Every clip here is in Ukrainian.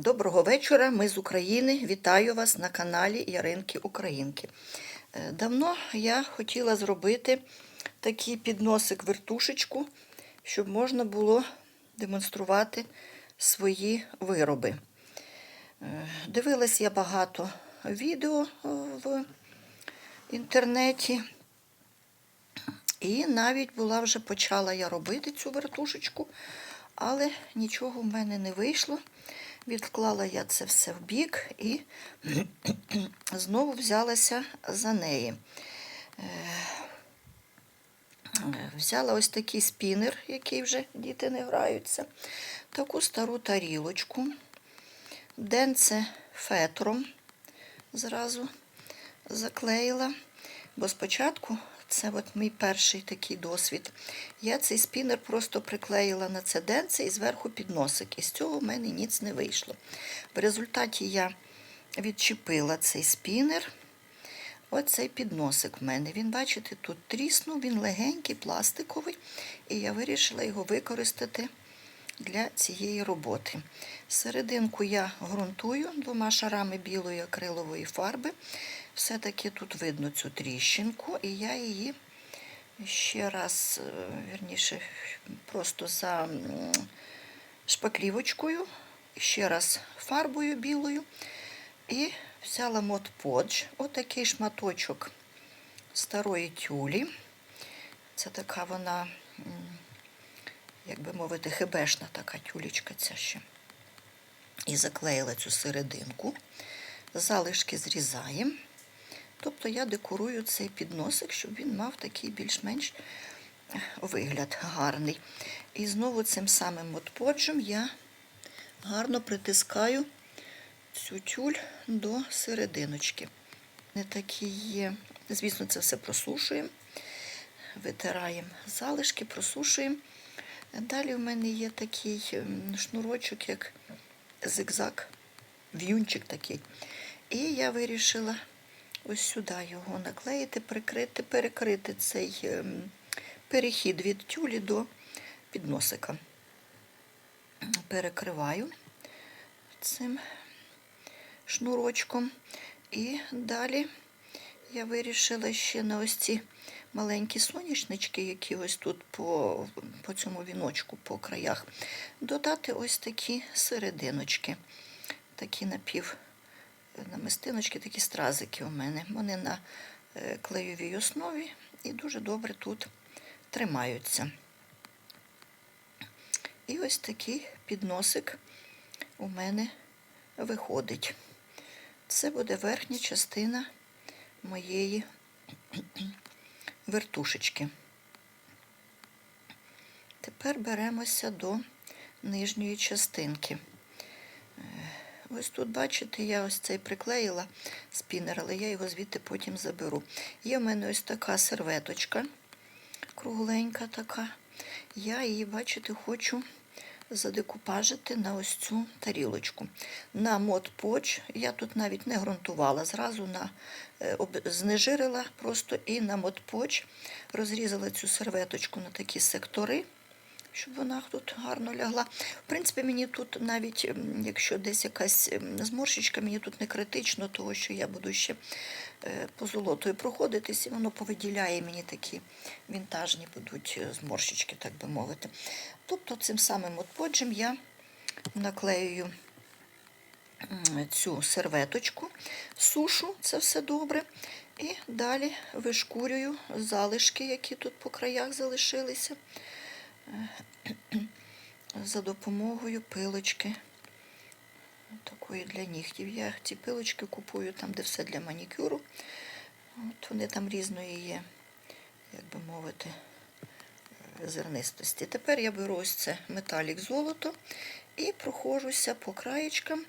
Доброго вечора, ми з України. Вітаю вас на каналі Яринки Українки. Е, Давно я хотіла зробити такий підносик вертушечку, щоб можна було демонструвати свої вироби. Е, Дивилась я багато відео е, в інтернеті. І навіть була вже почала я робити цю вертушечку, але нічого в мене не вийшло. Відклала я це все в бік і знову взялася за неї. Е, Взяла ось такий спінер, який вже діти не граються, таку стару тарілочку, денце фетром зразу заклеїла, бо спочатку це от мій перший такий досвід. Я цей спінер просто приклеїла на це денце і зверху підносик. І з цього в мене ніц не вийшло. В результаті я відчепила цей спінер. Оцей підносик в мене. Він, бачите, тут тріснув, він легенький, пластиковий, і я вирішила його використати для цієї роботи. Серединку я ґрунтую двома шарами білої акрилової фарби. Все-таки тут видно цю тріщинку, і я її ще раз, е, вірніше, просто за шпаклівочкою, ще раз фарбою білою. І взяла модподж, отакий шматочок старої тюлі. Це така вона, як би мовити, хебешна така тюлечка ця ще. І заклеїла цю серединку. Залишки зрізаємо. Тобто я декорую цей підносик, щоб він мав такий більш-менш вигляд гарний. І знову цим самим модподжем я гарно притискаю цю тюль до серединочки. Не такі є. Звісно, це все просушуємо, витираємо залишки, просушуємо. Далі в мене є такий ем, шнурочок, як зигзаг, в'юнчик такий. І я вирішила ось сюди його наклеїти, прикрити, перекрити цей ем, перехід від тюлі до підносика. Перекриваю цим шнурочком. І далі я вирішила ще на ось ці маленькі соняшнички, які ось тут по, по цьому віночку, по краях, додати ось такі серединочки, такі напів намистиночки, такі стразики у мене. Вони на е, клеєвій основі і дуже добре тут тримаються. І ось такий підносик у мене виходить. Це буде верхня частина моєї вертушечки. Тепер беремося до нижньої частинки. Ось тут, бачите, я ось цей приклеїла спінер, але я його звідти потім заберу. Є в мене ось така серветочка, кругленька така. Я її, бачите, хочу задекупажити на ось цю тарілочку. На модпоч я тут навіть не ґрунтувала, зразу на, е, об- знежирила просто і на модпоч розрізала цю серветочку на такі сектори, щоб вона тут гарно лягла. В принципі, мені тут навіть, якщо десь якась м, зморшечка, мені тут не критично, того що я буду ще е, позолотою проходитись, і воно повиділяє мені такі вінтажні будуть е, зморшечки, так би мовити. Тобто цим самим отподжем я наклеюю цю серветочку, сушу це все добре. І далі вишкурюю залишки, які тут по краях залишилися, за допомогою пилочки такої для нігтів. Я ці пилочки купую там, де все для манікюру. От вони там різної є, як би мовити, е, зернистості. Тепер я беру ось це металік золото і проходжуся по краєчкам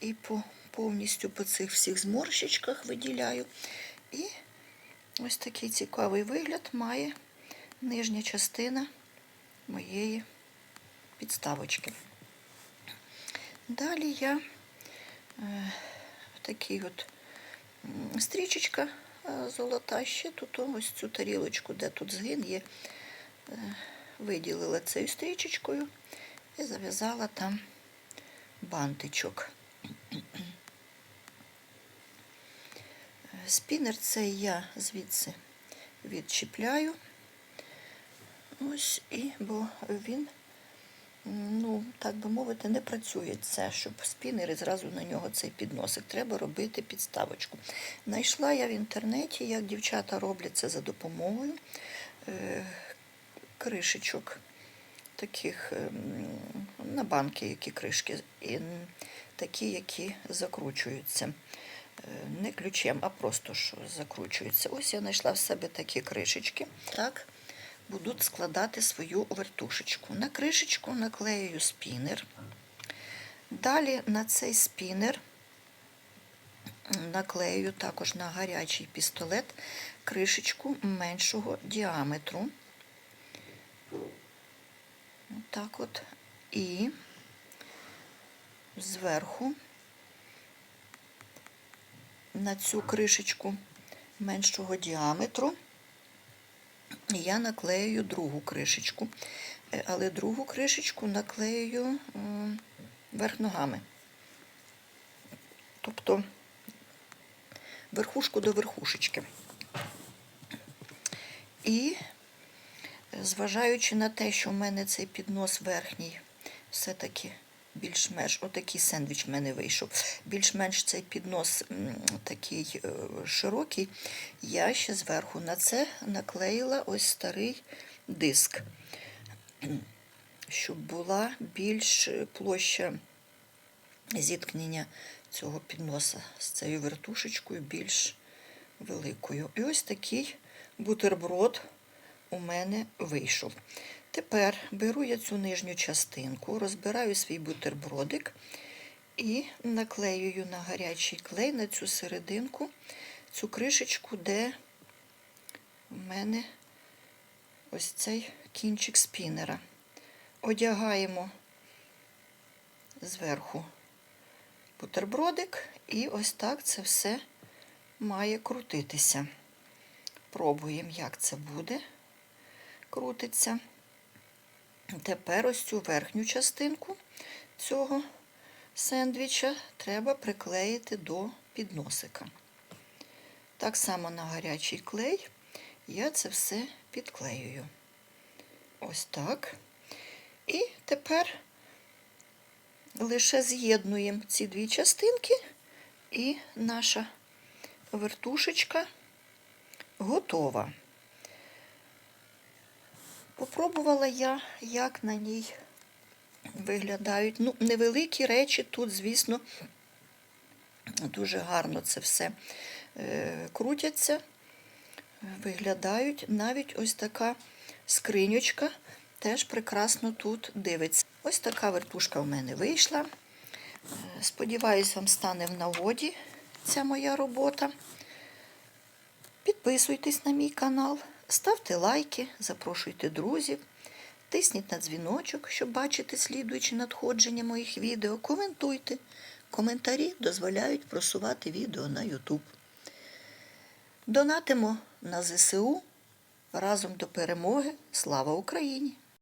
і по повністю по цих всіх зморщичках виділяю. І ось такий цікавий вигляд має нижня частина моєї підставочки. Далі я е, такий от стрічечка е, золота, ще тут ось цю тарілочку, де тут згин є, е, виділила цією стрічечкою і зав'язала там бантичок. Спінер цей я звідси відчіпляю. Ось і, бо він, ну, так би мовити, не працює це, щоб спінер і зразу на нього цей підносик. Треба робити підставочку. Знайшла я в інтернеті, як дівчата роблять це за допомогою е, кришечок таких ем, на банки, які кришки, і такі, які закручуються. Е, Не ключем, а просто що закручуються. Ось я знайшла в себе такі кришечки. Так, буду складати свою вертушечку. На кришечку наклею спінер. Далі на цей спінер наклею також на гарячий пістолет кришечку меншого діаметру. Так от. І зверху на цю кришечку меншого діаметру я наклею другу кришечку, Е, але другу кришечку наклею верх ногами. Тобто верхушку до верхушечки. І зважаючи на те, що в мене цей піднос верхній все-таки більш-менш, отакий сендвіч в мене вийшов. Більш-менш цей піднос такий е, широкий, я ще зверху на це наклеїла ось старий диск, щоб була більш площа зіткнення цього підноса з цією вертушечкою більш великою. І ось такий бутерброд у мене вийшов. Тепер беру я цю нижню частинку, розбираю свій бутербродик і наклеюю на гарячий клей на цю серединку, цю кришечку, де в мене ось цей кінчик спінера. Одягаємо зверху бутербродик, і ось так це все має крутитися. Пробуємо, як це буде. Крутиться. Тепер ось цю верхню частинку цього сендвіча треба приклеїти до підносика. Так само на гарячий клей я це все підклеюю. Ось так. І тепер лише з'єднуємо ці дві частинки, і наша вертушечка готова. Попробувала я, як на ній виглядають. Ну, невеликі речі тут, звісно, дуже гарно це все е, крутяться, виглядають. Навіть ось така скриньочка теж прекрасно тут дивиться. Ось така вертушка в мене вийшла. Е, Сподіваюсь, вам стане в нагоді ця моя робота. Підписуйтесь на мій канал, ставте лайки, запрошуйте друзів, тисніть на дзвіночок, щоб бачити слідуючі надходження моїх відео. Коментуйте. Коментарі дозволяють просувати відео на YouTube. Донатимо на ЗСУ разом до перемоги. Слава Україні!